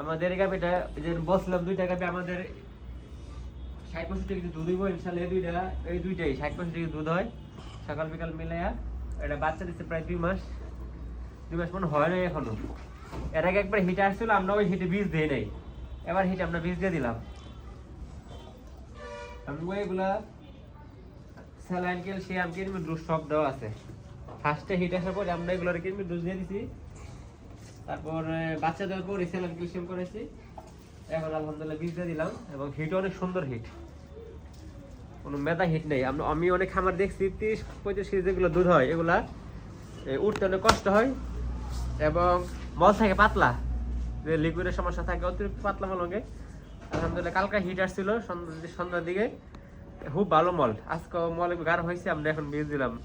আমাদের এই যে বসলাম দুইটা গাভি আমাদের ষাট পঁয়ষট্টি কেজি দুধ হইব ইনশাল্লাহ, এই দুইটা, এই দুইটাই ষাট পঁয়ষট্টি কেজি দুধ হয়, সকাল বিকাল মিলাইয়া এটা বাচ্চা দিচ্ছে প্রায় দুই মাস দুই মাস মনে হয় নাই এখনও। এর আগে একবার হিটে আসছিল, আমরা ওই হিটে বীজ দিই নাই। এবার হিটে আমরা বীজ দিয়ে দিলাম। আমি এগুলা স্যালাইন ক্যালসিয়াম কিনমি ডোজ সব দেওয়া আছে। ফার্স্টে হিট আসার পরে আমরা এগুলোর কিনমি ডোজ দিয়ে দিছি। তারপর বাচ্চা দেওয়ার পরে স্যালাইন ক্যালসিয়াম করেছি। এখন আলহামদুলিল্লাহ বীজ দিয়ে দিলাম। এবং হিট অনেক সুন্দর হিট কোনো মেদা হিট নেই। আমি অনেক খামার দেখছি তিরিশ পঁয়ত্রিশ কেজি যেগুলো দুধ হয় এগুলা উঠতে অনেক কষ্ট হয়। এবং মল থাকে পাতলা। যে লিকুইডের সমস্যা থাকে অতিরিক্ত পাতলা মল হবে আলহামদুলিল্লাহ কালকে হিট আসছিল সন্ধ্যা- সন্ধ্যার দিকে। খুব ভালো মল। আজকে মল একটু গাঢ় হয়েছে আমরা এখন বীজ দিলাম।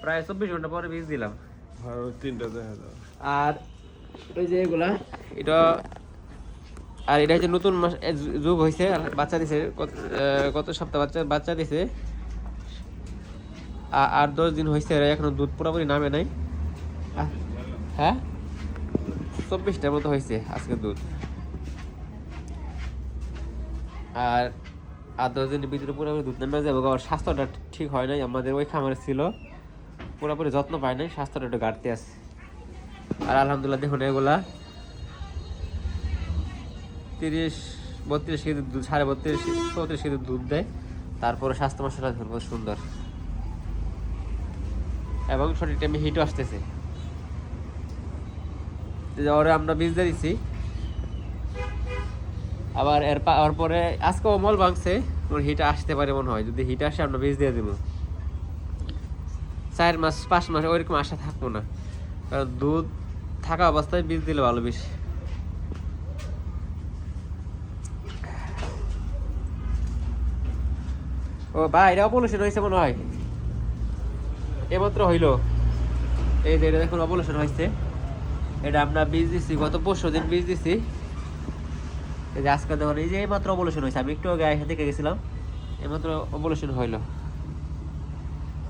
প্রায় চব্বিশ ঘণ্টা পরে বীজ দিলাম। আর তিনটা দেখা আর আর এটা হচ্ছে নতুন মাস যুগ হয়েছে বাচ্চা দিছে, কত সপ্তাহ বাচ্চা বাচ্চা দিছে। আর দশ দিন হয়েছে এখনও দুধ পুরোপুরি নামে নাই। হ্যাঁ? চব্বিশটার মতো হয়েছে আজকে দুধ। আর আর দশ দিনের ভিতরে পুরোপুরি দুধ নামে যাবে ওর স্বাস্থ্যটা ঠিক হয় নাই। আমাদের ওই খামারে ছিল, পুরোপুরি যত্ন পায় নাই, স্বাস্থ্যটা একটু ঘাটতি আছে। আর আলহামদুলিল্লাহ দেখুন, এগুলা তিরিশ, বত্রিশ কেজি দুধ, সাড়ে বত্রিশ, চৌত্রিশ কেজি দুধ দেয়। তারপরে স্বাস্থ্য মশলা দেখুন কত সুন্দর। এবং সঠিক টাইমে হিটও আসতেছে। ওরে আমরা বীজ দিয়েছি আবার এর পরে আজকে অমল ভাঙছে ওর হিট আসতে পারে মনে হয়। যদি হিট আসে, আমরা বীজ দিয়ে দেবো। চার মাস, পাঁচ মাস ওইরকম আশা থাকব না। দুধ থাকা অবস্থায় বীজ দিলে ভালো বেশি। ও ভাই এটা অপলেশন হয়েছে মনে হয়। এমাত্র হইল। এই যে এটা দেখুন অপলেশন হয়েছে। এটা আমরা বীজ দিছি, গত পরশু দিন বীজ দিছি। এই যে আজকে দেখুন, এই যে এইমাত্র অপলেশন হয়েছে। আমি একটু গায়ে দেখে গেছিলাম। এইমাত্র অপলেশন হইল।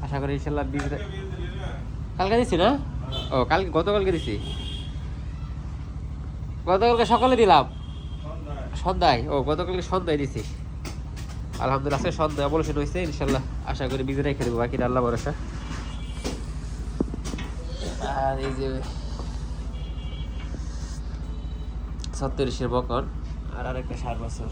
আশা করি ইনশাল্লাহ বীজ কালকে দিছি না? ও কালকে গতকালকে দিছি। গতকালকে সকালে দিলাম। সন্ধ্যায়। ও, গতকালকে সন্ধ্যায় দিছি। আলহামদুলিল্লাহ, আজকে সন্ধ্যায় অবলসন হয়েছে ইনশাল্লাহ আশা করি বীজ রেখে দেবো। বাকিটা আল্লাহ ভরসা। আর এই যে ছত্রিশের বকন আর আরেকটা ষাট বছর।